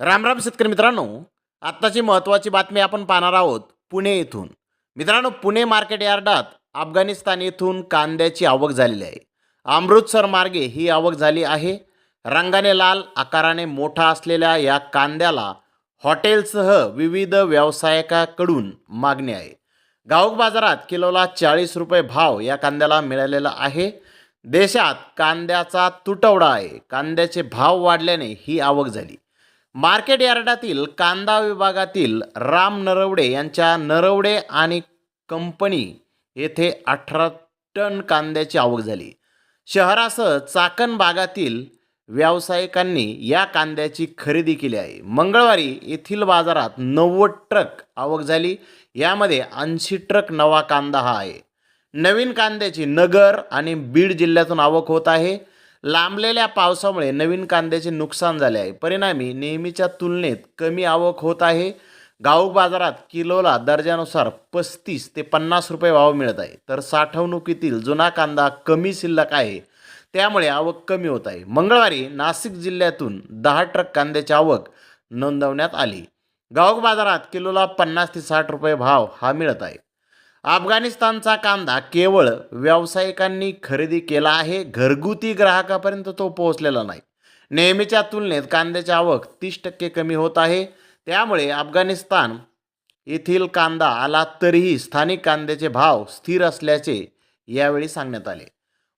रामराम शेतकरी मित्रांनो आत्ताची महत्त्वाची बातमी आपण पाहणार आहोत पुणे येथून मित्रांनो पुणे मार्केट यार्डात अफगाणिस्तान येथून कांद्याची आवक झालेली आहे. अमृतसर मार्गे ही आवक झाली आहे. रंगाने लाल आकाराने मोठा असलेल्या या कांद्याला हॉटेलसह विविध व्यावसायिकाकडून मागणी आहे. गावक बाजारात किलोला चाळीस रुपये भाव या कांद्याला मिळालेला आहे. देशात कांद्याचा तुटवडा आहे. कांद्याचे भाव वाढल्याने ही आवक झाली. मार्केट यार्डातील कांदा विभागातील राम नरवडे यांच्या नरवडे आणि कंपनी येथे अठरा टन कांद्याची आवक झाली. शहरासह चाकण भागातील व्यावसायिकांनी या कांद्याची खरेदी केली आहे. मंगळवारी येथील बाजारात नव्वद ट्रक आवक झाली. यामध्ये ऐंशी ट्रक नवा कांदा हा आहे. नवीन कांद्याची नगर आणि बीड जिल्ह्यातून आवक होत आहे. लांबलेल्या पावसामुळे नवीन कांद्याचे नुकसान झाले आहे. परिणामी नेहमीच्या तुलनेत कमी आवक होत आहे. गावक बाजारात किलोला दर्जानुसार पस्तीस ते पन्नास रुपये भाव मिळत आहे. तर साठवणुकीतील जुना कांदा कमी शिल्लक आहे. त्यामुळे आवक कमी होत आहे. मंगळवारी नाशिक जिल्ह्यातून दहा ट्रक कांद्याची आवक नोंदवण्यात आली. गावक बाजारात किलोला पन्नास ते साठ रुपये भाव हा मिळत आहे. अफगाणिस्तानचा कांदा केवळ व्यावसायिकांनी खरेदी केला आहे घरगुती ग्राहकापर्यंत तो पोहोचलेला नाही. नेहमीच्या तुलनेत कांद्याची आवक तीस टक्के कमी होत आहे. त्यामुळे अफगाणिस्तान येथील कांदा आला तरीही स्थानिक कांद्याचे भाव स्थिर असल्याचे यावेळी सांगण्यात आले.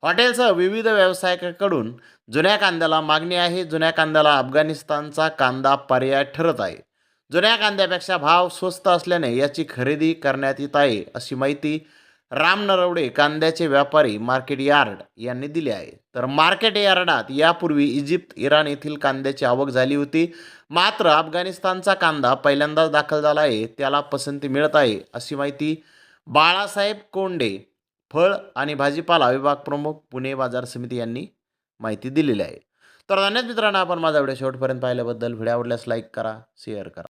हॉटेलसह विविध व्यावसायिकांकडून जुन्या कांद्याला मागणी आहे. जुन्या कांद्याला अफगाणिस्तानचा कांदा पर्याय ठरत आहे. जुन्या कांद्यापेक्षा भाव स्वस्त असल्याने याची खरेदी करण्यात येत आहे अशी माहिती राम नरवडे कांद्याचे व्यापारी मार्केट यार्ड यांनी दिली आहे. तर मार्केट यार्डात यापूर्वी इजिप्त इराण येथील कांद्याची आवक झाली होती. मात्र अफगाणिस्तानचा कांदा पहिल्यांदाच दाखल झाला आहे त्याला पसंती मिळत आहे अशी माहिती बाळासाहेब कोंडे फळ आणि भाजीपाला विभाग प्रमुख पुणे बाजार समिती यांनी माहिती दिलेली आहे. तर धन्यवाद मित्रांनो आपण माझा व्हिडिओ शेवटपर्यंत पाहिल्याबद्दल. व्हिडिओ आवडल्यास लाईक करा शेअर करा.